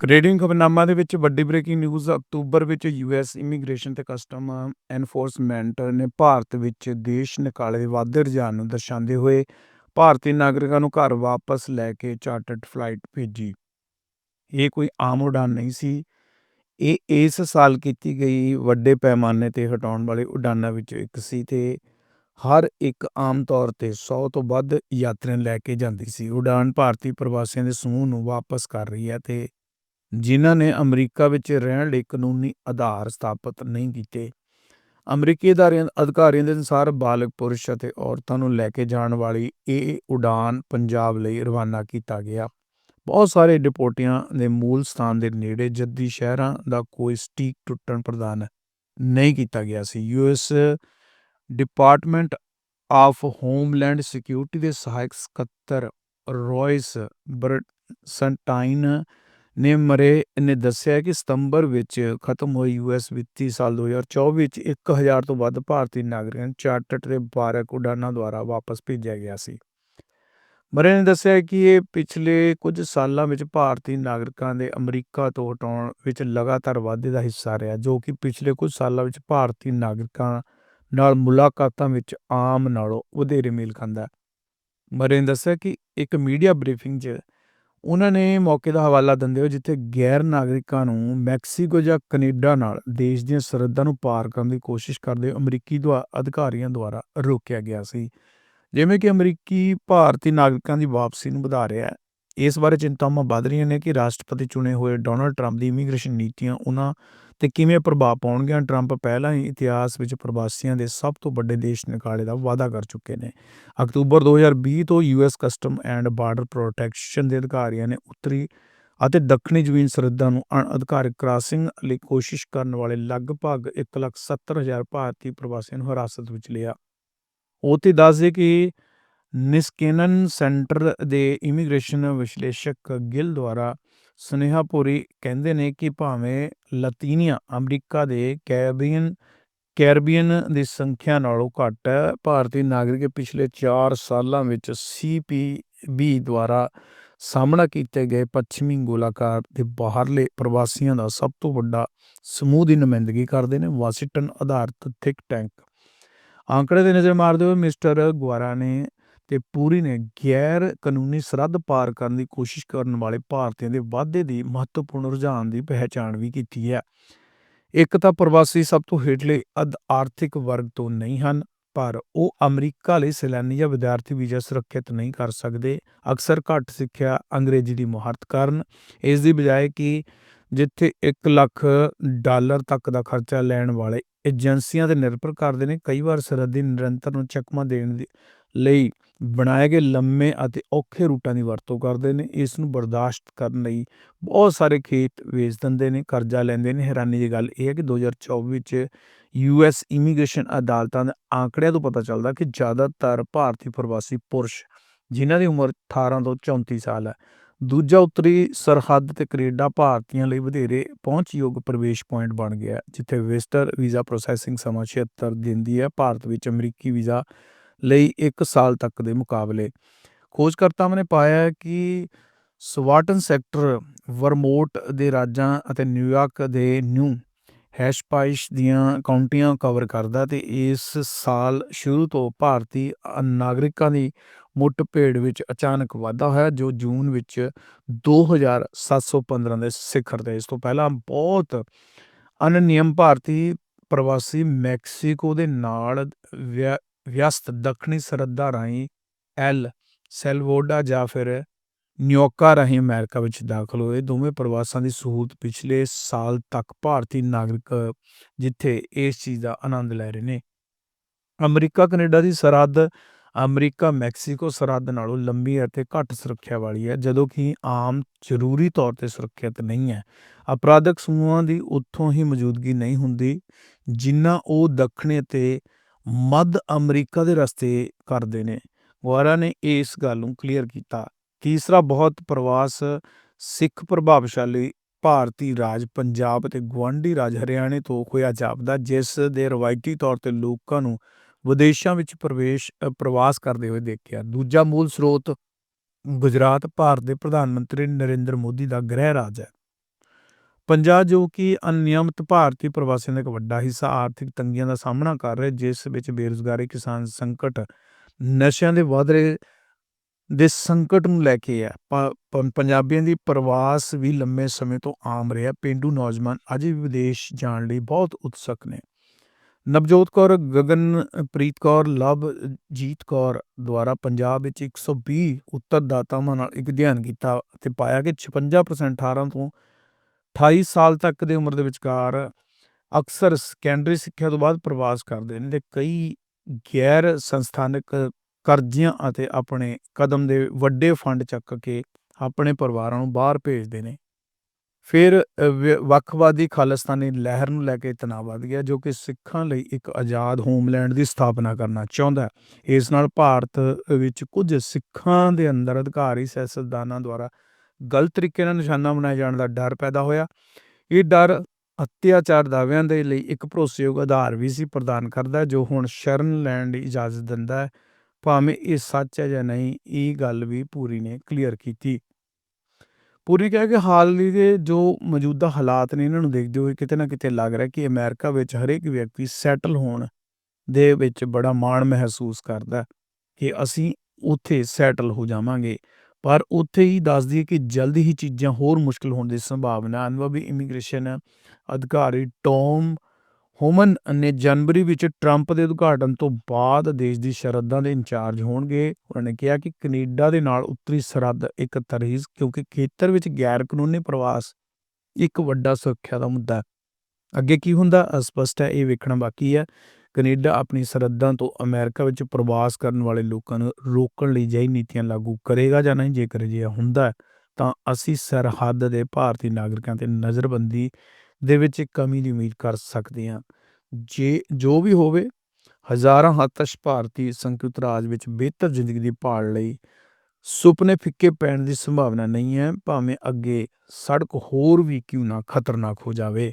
Canadian ਖਬਰਨਾਮਾ ਦੇ ਵਿੱਚ ਵੱਡੀ ਬ੍ਰੇਕਿੰਗ ਨਿਊਜ਼, ਅਕਤੂਬਰ ਵਿੱਚ ਯੂਐਸ ਇਮੀਗ੍ਰੇਸ਼ਨ ਤੇ ਕਸਟਮ ਐਨਫੋਰਸਮੈਂਟ ਨੇ ਭਾਰਤ ਵਿੱਚ ਦੇਸ਼ ਨਿਕਾਲੇ ਦੇ ਵਾਧੇ ਰੁਝਾਨ ਨੂੰ ਦਰਸਾਉਂਦੇ ਹੋਏ ਭਾਰਤੀ ਨਾਗਰਿਕਾਂ ਨੂੰ ਘਰ ਵਾਪਸ ਲੈ ਕੇ ਚਾਰਟਰਡ ਫਲਾਈਟ ਭੇਜੀ। ਇਹ ਕੋਈ ਆਮ ਉਡਾਨ ਨਹੀਂ ਸੀ। ਇਹ ਇਸ ਸਾਲ ਕੀਤੀ ਗਈ ਵੱਡੇ ਪੈਮਾਨੇ ਤੇ ਹਟਾਉਣ ਵਾਲੇ ਉਡਾਨਾਂ ਵਿੱਚੋਂ ਇੱਕ ਸੀ ਤੇ ਹਰ ਇੱਕ ਆਮ ਤੌਰ ਤੇ 100 ਤੋਂ ਵੱਧ ਯਾਤਰੀਆਂ ਲੈ ਕੇ ਜਾਂਦੀ ਸੀ। ਉਡਾਨ ਭਾਰਤੀ ਪ੍ਰਵਾਸੀਆਂ ਦੇ ਸਮੂਹ ਨੂੰ ਵਾਪਸ ਕਰ ਰਹੀ ਹੈ ਤੇ ਜਿਨ੍ਹਾਂ ਨੇ ਅਮਰੀਕਾ ਵਿੱਚ ਰਹਿਣ ਲਈ ਕਾਨੂੰਨੀ ਆਧਾਰ ਸਥਾਪਤ ਨਹੀਂ ਕੀਤੇ। ਅਮਰੀਕੀ ਅਧਿਕਾਰੀਆਂ ਦੇ ਅਨੁਸਾਰ ਬਾਲਗ ਪੁਰਸ਼ ਅਤੇ ਔਰਤਾਂ ਨੂੰ ਲੈ ਕੇ ਜਾਣ ਵਾਲੀ ਇਹ ਉਡਾਨ ਪੰਜਾਬ ਲਈ ਰਵਾਨਾ ਕੀਤਾ ਗਿਆ। ਬਹੁਤ ਸਾਰੇ ਡਿਪੋਟੀਆਂ ਦੇ ਮੂਲ ਸਥਾਨ ਦੇ ਨੇੜੇ ਜੱਦੀ ਸ਼ਹਿਰਾਂ ਦਾ ਕੋਈ ਸਟੀਕ ਟੁੱਟਣ ਪ੍ਰਦਾਨ ਨਹੀਂ ਕੀਤਾ ਗਿਆ ਸੀ। US department of homeland security ਦੇ ਸਹਾਇਕ ਸਕੱਤਰ ਰੌਇਸ ਬਰਸਨਟਾਈਨ ਨੇ ਮਰੇ ਨੇ ਦੱਸਿਆ ਕਿ ਸਤੰਬਰ ਵਿੱਚ ਖਤਮ ਹੋਈ ਯੂਐਸ ਵਿੱਤੀ ਸਾਲ 2024 ਵਿੱਚ 1000 ਤੋਂ ਵੱਧ ਭਾਰਤੀ ਨਾਗਰਿਕਾਂ ਨੂੰ ਚਾਰਟਰਡ ਦੇ ਬਾਰਕ ਉਡਾਨਾਂ ਦੁਆਰਾ ਵਾਪਸ ਭੇਜਿਆ ਗਿਆ ਸੀ। ਮਰੇ ਨੇ ਦੱਸਿਆ ਕਿ ਇਹ ਪਿਛਲੇ ਕੁਝ ਸਾਲਾਂ ਵਿੱਚ ਭਾਰਤੀ ਨਾਗਰਿਕਾਂ ਦੇ ਅਮਰੀਕਾ ਤੋਂ ਹਟਾਉਣ ਵਿੱਚ ਲਗਾਤਾਰ ਵਾਧੇ ਦਾ ਹਿੱਸਾ ਰਿਹਾ, ਜੋ ਕਿ ਪਿਛਲੇ ਕੁਝ ਸਾਲਾਂ ਵਿੱਚ ਭਾਰਤੀ ਨਾਗਰਿਕਾਂ ਨਾਲ ਮੁਲਾਕਾਤਾਂ ਵਿੱਚ ਆਮ ਨਾਲੋਂ ਵਧੇਰੇ ਮੇਲ ਖਾਂਦਾ ਹੈ। ਮਰੇ ਨੇ ਦੱਸਿਆ ਕਿ ਇੱਕ ਮੀਡੀਆ ਬਰੀਫਿੰਗ 'ਚ ਉਹਨਾਂ ਨੇ ਮੌਕੇ ਦਾ ਹਵਾਲਾ ਦਿੰਦੇ ਹੋਏ ਜਿੱਥੇ ਗੈਰ ਨਾਗਰਿਕਾਂ ਨੂੰ ਮੈਕਸੀਕੋ ਜਾਂ ਕੈਨੇਡਾ ਨਾਲ ਦੇਸ਼ ਦੀਆਂ ਸਰਹੱਦਾਂ ਨੂੰ ਪਾਰ ਕਰਨ ਦੀ ਕੋਸ਼ਿਸ਼ ਕਰਦੇ ਅਮਰੀਕੀ ਦੁਆ ਅਧਿਕਾਰੀਆਂ ਦੁਆਰਾ ਰੋਕਿਆ ਗਿਆ ਸੀ। ਜਿਵੇਂ ਕਿ ਅਮਰੀਕੀ ਭਾਰਤੀ ਨਾਗਰਿਕਾਂ ਦੀ ਵਾਪਸੀ ਨੂੰ ਵਧਾ ਰਿਹਾ ਹੈ। ਇਸ ਬਾਰੇ ਚਿੰਤਾਵਾਂ ਵੱਧ ਰਹੀਆਂ ਨੇ ਕਿ ਰਾਸ਼ਟਰਪਤੀ ਚੁਣੇ ਹੋਏ ਡੋਨਲਡ ਟਰੰਪ ਦੀ ਇਮੀਗ੍ਰੇਸ਼ਨ ਨੀਤੀਆਂ ਉਹਨਾਂ ਤੇ ਕਿਵੇਂ ਪ੍ਰਭਾਵ ਪਾਉਣਗੀਆਂ ਟਰੰਪ ਪਹਿਲਾਂ ਹੀ ਇਤਿਹਾਸ ਵਿੱਚ ਪ੍ਰਵਾਸੀਆਂ ਦੇ ਸਭ ਤੋਂ ਵੱਡੇ ਦੇਸ਼ ਨਿਕਾਲੇ ਦਾ ਵਾਅਦਾ ਕਰ ਚੁੱਕੇ ਨੇ। ਅਕਤੂਬਰ 2020 ਤੋਂ US custom and border protection ਦੇ ਅਧਿਕਾਰੀਆਂ ਨੇ ਉੱਤਰੀ ਅਤੇ ਦੱਖਣੀ ਜ਼ਮੀਨ ਸਰਹੱਦਾਂ ਨੂੰ ਅਣਅਧਿਕਾਰਤ ਕ੍ਰਾਸਿੰਗ ਲਈ ਕੋਸ਼ਿਸ਼ ਕਰਨ ਵਾਲੇ ਲਗਭਗ 1,70,000 ਭਾਰਤੀ ਪ੍ਰਵਾਸੀਆਂ ਨੂੰ ਹਿਰਾਸਤ ਵਿੱਚ ਲਿਆ। ਉਹ ਦੱਸਦੇ ਕਿ ਨਿਸਕੇਨਨ ਸੈਂਟਰ ਦੇ ਇਮੀਗ੍ਰੇਸ਼ਨ ਵਿਸ਼ਲੇਸ਼ਕ ਗਿਲ ਦੁਆਰਾ ਸੁਨੇਹਾਪੁਰੀ ਕਹਿੰਦੇ ਨੇ ਕਿ ਭਾਵੇਂ ਲਾਤੀਨੀਆ, ਅਮਰੀਕਾ ਦੇ ਕੈਰੀਬੀਅਨ ਕੈਰੀਬੀਅਨ ਦੀ ਸੰਖਿਆ ਨਾਲੋਂ ਘੱਟ ਹੈ, ਭਾਰਤੀ ਨਾਗਰਿਕ ਪਿਛਲੇ 4 ਸਾਲਾਂ ਵਿੱਚ ਸੀਪੀਬੀ ਦੁਆਰਾ ਸਾਹਮਣਾ ਕੀਤੇ ਗਏ ਪੱਛਮੀ ਗੋਲਾਕਾਰ ਦੇ ਬਾਹਰਲੇ ਪ੍ਰਵਾਸੀਆਂ ਦਾ ਸਭ ਤੋਂ ਵੱਡਾ ਸਮੂਹ ਦੀ ਨੁਮਾਇੰਦਗੀ ਕਰਦੇ ਨੇ, ਵਾਸ਼ਿੰਗਟਨ ਆਧਾਰਿਤ ਥਿੰਕ ਟੈਂਕ। ਆંકੜੇ ਤੇ ਨਜ਼ਰ ਮਾਰਦੇ ਹੋਏ ਮਿਸਟਰ ਗੁਆਰਾ ਨੇ ਤੇ ਪੂਰੀ ਨੇ ਗੈਰ ਕਾਨੂੰਨੀ ਸਰਹੱਦ ਪਾਰ ਕਰਨ ਦੀ ਕੋਸ਼ਿਸ਼ ਕਰਨ ਵਾਲੇ ਭਾਰਤੀਆਂ ਦੇ ਵਾਧੇ ਦੀ ਮਹੱਤਵਪੂਰਨ ਰੁਝਾਨ ਦੀ ਪਹਿਚਾਣ ਵੀ ਕੀਤੀ ਹੈ। ਇੱਕ ਤਾਂ ਪ੍ਰਵਾਸੀ ਸਭ ਤੋਂ ਹੇਠਲੇ ਅਧ ਆਰਥਿਕ ਵਰਗ ਤੋਂ ਨਹੀਂ ਹਨ, ਪਰ ਉਹ ਅਮਰੀਕਾ ਲਈ ਸੈਲਾਨੀ ਜਾਂ ਵਿਦਿਆਰਥੀ ਵੀਜ਼ਾ ਸੁਰੱਖਿਅਤ ਨਹੀਂ ਕਰ ਸਕਦੇ। ਅਕਸਰ ਘੱਟ ਸਿੱਖਿਆ ਅੰਗਰੇਜ਼ੀ ਦੀ ਮੁਹਾਰਤ ਕਾਰਨ, ਇਸ ਦੀ ਬਜਾਏ ਕਿ ਜਿੱਥੇ 1 ਲੱਖ ਡਾਲਰ ਤੱਕ ਦਾ ਖਰਚਾ ਲੈਣ ਵਾਲੇ ਏਜੰਸੀਆਂ ਤੇ ਨਿਰਭਰ ਕਰਦੇ ਨੇ, ਕਈ ਵਾਰ ਸਰਹੱਦੀ ਨਿਰੰਤਰ ਨੂੰ ਚਕਮਾ ਦੇਣ ਦੀ ਲਈ ਬਣਾਏ ਗਏ ਲੰਮੇ ਅਤੇ ਔਖੇ ਰੂਟਾਂ ਦੀ ਵਰਤੋਂ ਕਰਦੇ ਨੇ, ਇਸ ਨੂੰ ਬਰਦਾਸ਼ਤ ਕਰਨ ਲਈ ਬਹੁਤ ਸਾਰੇ ਖੇਤ ਵੇਚ ਦਿੰਦੇ ਨੇ, ਕਰਜ਼ਾ ਲੈਂਦੇ ਨੇ। ਹੈਰਾਨੀ ਦੀ ਗੱਲ ਇਹ ਹੈ ਕਿ 2024 ਵਿੱਚ ਯੂਐਸ ਇਮੀਗ੍ਰੇਸ਼ਨ ਅਦਾਲਤਾਂ ਦੇ ਆંકੜਿਆਂ ਤੋਂ ਪਤਾ ਚੱਲਦਾ ਕਿ ਜ਼ਿਆਦਾਤਰ ਭਾਰਤੀ ਪ੍ਰਵਾਸੀ ਪੁਰਸ਼, ਜਿਨ੍ਹਾਂ ਦੀ ਉਮਰ 18 ਤੋਂ 34 ਸਾਲ ਹੈ, ਦੂਜਾ ਉੱਤਰੀ ਸਰਹੱਦ ਤੇ ਕੈਨੇਡਾ ਭਾਰਤੀਆਂ ਲਈ ਵਧੇਰੇ ਪਹੁੰਚਯੋਗ ਪ੍ਰਵੇਸ਼ ਪੁਆਇੰਟ ਬਣ ਗਿਆ ਜਿੱਥੇ ਵਿਜ਼ਟਰ ਵੀਜ਼ਾ ਪ੍ਰੋਸੈਸਿੰਗ ਸਮਾਂ 76 ਦਿਨ ਦੀ ਹੈ। ਭਾਰਤ ਵਿੱਚ ਅਮਰੀਕੀ ਵੀਜ਼ਾ ਲਈ 1 ਸਾਲ ਤੱਕ ਦੇ ਮੁਕਾਬਲੇ। ਖੋਜਕਰਤਾਵਾਂ ਨੇ ਪਾਇਆ ਕਿ ਸਵਾਟਨ ਸੈਕਟਰ ਵਰਮੋਟ ਦੇ ਰਾਜਾਂ ਅਤੇ ਨਿਊਯਾਰਕ ਦੇ ਨਿਊ ਹੈਸ਼ਪਾਈਸ਼ ਦੀਆਂ ਕਾਉਂਟੀਆਂ ਕਵਰ ਕਰਦਾ ਤੇ ਇਸ ਸਾਲ ਸ਼ੁਰੂ ਤੋਂ ਭਾਰਤੀ ਨਾਗਰਿਕਾਂ ਦੀ ਮੁੱਠ ਭੇੜ ਵਿੱਚ ਅਚਾਨਕ ਵਾਧਾ ਹੋਇਆ, ਜੋ ਜੂਨ ਵਿੱਚ 2715 ਦੇ ਸਿਖਰ ਤੇ। ਇਸ ਤੋਂ ਪਹਿਲਾਂ ਬਹੁਤ ਅਨਨਿਯਮ ਭਾਰਤੀ ਪ੍ਰਵਾਸੀ ਮੈਕਸੀਕੋ ਦੇ ਨਾਲ ਵਿਅਸਤ ਦੱਖਣੀ ਸਰਹੱਦਾਂ ਰਾਹੀਂ ਐਲ ਸੈਲਵੋਡਾ ਜਾਂ ਫਿਰ ਨਿਊਯਾਰਕ ਰਾਹੀਂ ਅਮਰੀਕਾ ਵਿੱਚ ਦਾਖਲ ਹੋਏ। ਦੋਵੇਂ ਪ੍ਰਵਾਸਾਂ ਦੀ ਸਹੂਲਤ ਪਿਛਲੇ ਸਾਲ ਤੱਕ ਭਾਰਤੀ ਨਾਗਰਿਕ ਜਿੱਥੇ ਇਸ ਚੀਜ਼ ਦਾ ਆਨੰਦ ਲੈ ਰਹੇ ਨੇ। ਅਮਰੀਕਾ, ਕੈਨੇਡਾ ਦੀ ਸਰਹੱਦ ਅਮਰੀਕਾ, ਮੈਕਸੀਕੋ ਸਰਹੱਦ ਨਾਲੋਂ ਲੰਬੀ ਅਤੇ ਘੱਟ ਸੁਰੱਖਿਆ ਵਾਲੀ ਹੈ, ਜਦੋਂ ਕਿ ਆਮ ਜ਼ਰੂਰੀ ਤੌਰ ਤੇ ਸੁਰੱਖਿਅਤ ਨਹੀਂ ਹੈ। ਅਪਰਾਧਕ ਸਮੂਹਾਂ ਦੀ ਉੱਥੋਂ ਹੀ ਮੌਜੂਦਗੀ ਨਹੀਂ ਹੁੰਦੀ, ਜਿੰਨਾ ਉਹ ਦੱਖਣੀ ਅਤੇ ਮੱਧ ਅਮਰੀਕਾ ਦੇ ਰਸਤੇ ਕਰਦੇ ਨੇ। ਗੁਆਰਾ ਨੇ ਇਸ ਗੱਲ ਨੂੰ ਕਲੀਅਰ ਕੀਤਾ। ਤੀਸਰਾ ਬਹੁਤ ਪ੍ਰਵਾਸ, ਸਿੱਖ ਪ੍ਰਭਾਵਸ਼ਾਲੀ ਭਾਰਤੀ ਰਾਜ ਪੰਜਾਬ ਅਤੇ ਗਵਾਂਢੀ ਰਾਜ ਹਰਿਆਣੇ ਤੋਂ ਹੋਇਆ ਜਾਪਦਾ, ਜਿਸ ਦੇ ਰਵਾਇਤੀ ਤੌਰ ਤੇ ਲੋਕਾਂ ਨੂੰ ਵਿਦੇਸ਼ਾਂ ਵਿੱਚ ਪ੍ਰਵੇਸ਼ ਪ੍ਰਵਾਸ ਕਰਦੇ ਹੋਏ ਦੇਖਿਆ। ਦੂਜਾ ਮੂਲ ਸਰੋਤ ਗੁਜਰਾਤ, ਭਾਰਤ ਦੇ ਪ੍ਰਧਾਨ ਮੰਤਰੀ ਨਰਿੰਦਰ ਮੋਦੀ ਦਾ ਗ੍ਰਹਿ ਰਾਜ ਹੈ। ਪੰਜਾਬ ਜੋ ਕਿ ਅਨਿਯਮਿਤ ਭਾਰਤੀ ਪ੍ਰਵਾਸੀਆਂ ਦਾ ਇੱਕ ਵੱਡਾ ਹਿੱਸਾ ਆਰਥਿਕ ਤੰਗੀਆਂ ਦਾ ਸਾਹਮਣਾ ਕਰ ਰਿਹਾ, ਜਿਸ ਵਿੱਚ ਬੇਰੁਜ਼ਗਾਰੀ, ਕਿਸਾਨ ਸੰਕਟ ਨਸ਼ਿਆਂ ਦੇ ਵਧ ਰਹੇ ਦੇ ਸੰਕਟ ਨੂੰ ਲੈ ਕੇ ਹੈ। ਪ- ਪੰਜਾਬੀਆਂ ਦੀ ਪ੍ਰਵਾਸ ਵੀ ਲੰਮੇ ਸਮੇਂ ਤੋਂ ਆਮ ਰਿਹਾ। ਪੇਂਡੂ ਨੌਜਵਾਨ ਅਜੇ ਵੀ ਵਿਦੇਸ਼ ਜਾਣ ਲਈ ਬਹੁਤ ਉਤਸੁਕ ਨੇ। ਨਵਜੋਤ ਕੌਰ ਗਗਨਪ੍ਰੀਤ ਕੌਰ, ਲਵਜੀਤ ਕੌਰ ਦੁਆਰਾ ਪੰਜਾਬ ਵਿੱਚ 120 ਉੱਤਰਦਾਤਾਵਾਂ ਨਾਲ ਇੱਕ ਅਧਿਐਨ ਕੀਤਾ ਤੇ ਪਾਇਆ ਕਿ 56% 18 ਤੋਂ 28 ਸਾਲ ਤੱਕ ਦੀ ਉਮਰ ਦੇ ਵਿਚਕਾਰ ਅਕਸਰ ਸੈਕੰਡਰੀ ਸਿੱਖਿਆ ਤੋਂ ਬਾਅਦ ਪ੍ਰਵਾਸ ਕਰਦੇ ਨੇ ਤੇ ਕਈ ਗੈਰ ਸੰਸਥਾਨਕ ਕਰਜ਼ਿਆਂ ਅਤੇ ਆਪਣੇ ਕਦਮ ਦੇ ਵੱਡੇ ਫੰਡ ਚੱਕ ਕੇ ਆਪਣੇ ਪਰਿਵਾਰਾਂ ਨੂੰ ਬਾਹਰ ਭੇਜਦੇ ਨੇ। ਫਿਰ ਵੱਖਵਾਦੀ ਖਾਲਿਸਤਾਨੀ ਲਹਿਰ ਨੂੰ ਲੈ ਕੇ ਤਣਾਅ ਵੱਧ ਗਿਆ ਜੋ ਕਿ ਸਿੱਖਾਂ ਲਈ ਇੱਕ ਆਜ਼ਾਦ ਹੋਮਲੈਂਡ ਦੀ ਸਥਾਪਨਾ ਕਰਨਾ ਚਾਹੁੰਦਾ ਹੈ। ਇਸ ਨਾਲ ਭਾਰਤ ਵਿੱਚ ਕੁਝ ਸਿੱਖਾਂ ਦੇ ਅੰਦਰ ਅਧਿਕਾਰੀ, ਸਿਆਸਤਦਾਨਾਂ ਦੁਆਰਾ ਗਲਤ ਤਰੀਕੇ ਨਾਲ ਨਿਸ਼ਾਨਾ ਬਣਾਏ ਜਾਣ ਦਾ ਡਰ ਪੈਦਾ ਹੋਇਆ। ਇਹ ਡਰ ਅਤਿਆਚਾਰ ਦਾਅਵਿਆਂ ਦੇ ਲਈ ਇੱਕ ਭਰੋਸੇਯੋਗ ਆਧਾਰ ਵੀ ਸੀ, ਪ੍ਰਦਾਨ ਕਰਦਾ ਜੋ ਹੁਣ ਸ਼ਰਨ ਲੈਣ ਦੀ ਇਜਾਜ਼ਤ ਦਿੰਦਾ ਹੈ। ਭਾਵੇਂ ਇਹ ਸੱਚ ਹੈ ਜਾਂ ਨਹੀਂ, ਇਹ ਗੱਲ ਵੀ ਪੂਰੀ ਨੇ ਕਲੀਅਰ ਕੀਤੀ। ਪੂਰੀ ਨੇ ਕਿਹਾ ਕਿ ਹਾਲ ਹੀ ਦੇ ਜੋ ਮੌਜੂਦਾ ਹਾਲਾਤ ਨੇ, ਇਹਨਾਂ ਨੂੰ ਦੇਖਦੇ ਹੋਏ ਕਿਤੇ ਨਾ ਕਿਤੇ ਲੱਗ ਰਿਹਾ ਕਿ ਅਮਰੀਕਾ ਵਿੱਚ ਹਰੇਕ ਵਿਅਕਤੀ ਸੈਟਲ ਹੋਣ ਦੇ ਵਿੱਚ ਬੜਾ ਮਾਣ ਮਹਿਸੂਸ ਕਰਦਾ ਕਿ ਅਸੀਂ ਉੱਥੇ ਸੈਟਲ ਹੋ ਜਾਵਾਂਗੇ। ਪਰ ਉੱਥੇ ਹੀ ਦੱਸਦੀ ਹੈ ਕਿ ਜਲਦੀ ਹੀ ਚੀਜ਼ਾਂ ਹੋਰ ਮੁਸ਼ਕਲ ਹੋਣ ਦੀ ਸੰਭਾਵਨਾ ਅਨੁਭਵੀ ਇਮੀਗ੍ਰੇਸ਼ਨ ਅਧਿਕਾਰੀ ਟੌਮ ਹੋਮਨ ਨੇ ਜਨਵਰੀ ਵਿੱਚ ਟਰੰਪ ਦੇ ਉਦਘਾਟਨ ਤੋਂ ਬਾਅਦ ਦੇਸ਼ ਦੀ ਸਰਹੱਦਾਂ ਦੇ ਇੰਚਾਰਜ ਹੋਣਗੇ। ਉਹਨਾਂ ਨੇ ਕਿਹਾ ਕਿ ਕੈਨੇਡਾ ਦੇ ਨਾਲ ਉੱਤਰੀ ਸਰਹੱਦ ਇੱਕ ਤਰਹੀਜ਼ ਕਿਉਂਕਿ ਖੇਤਰ ਵਿੱਚ ਗੈਰ ਕਾਨੂੰਨੀ ਪ੍ਰਵਾਸ ਇੱਕ ਵੱਡਾ ਸੁਰੱਖਿਆ ਦਾ ਮੁੱਦਾ ਹੈ। ਅੱਗੇ ਕੀ ਹੁੰਦਾ? ਅਸਪਸ਼ਟ ਹੈ, ਇਹ ਵੇਖਣਾ ਬਾਕੀ ਹੈ। ਕੈਨੇਡਾ ਆਪਣੀ ਸਰਹੱਦਾਂ ਤੋਂ ਅਮਰੀਕਾ ਵਿੱਚ ਪ੍ਰਵਾਸ ਕਰਨ ਵਾਲੇ ਲੋਕਾਂ ਨੂੰ ਰੋਕਣ ਲਈ ਜਿਹੀ ਨੀਤੀਆਂ ਲਾਗੂ ਕਰੇਗਾ ਜਾਂ ਨਹੀਂ? ਜੇਕਰ ਜੇ ਹੁੰਦਾ ਤਾਂ ਅਸੀਂ ਸਰਹੱਦ ਦੇ ਭਾਰਤੀ ਨਾਗਰਿਕਾਂ ਤੇ ਨਜ਼ਰਬੰਦੀ ਦੇ ਵਿੱਚ ਕਮੀ ਦੀ ਉਮੀਦ ਕਰ ਸਕਦੇ ਹਾਂ। ਜੇ, ਜੋ ਵੀ ਹੋਵੇ, ਹਜ਼ਾਰਾਂ ਹੱਤਸ਼ ਭਾਰਤੀ ਸੰਯੁਕਤ ਰਾਜ ਵਿੱਚ ਬਿਹਤਰ ਜ਼ਿੰਦਗੀ ਦੀ ਭਾਲ ਲਈ ਸੁਪਨੇ ਫਿੱਕੇ ਪੈਣ ਦੀ ਸੰਭਾਵਨਾ ਨਹੀਂ ਹੈ, ਭਾਵੇਂ ਅੱਗੇ ਸੜਕ ਹੋਰ ਵੀ ਕਿਉਂ ਨਾ ਖਤਰਨਾਕ ਹੋ ਜਾਵੇ।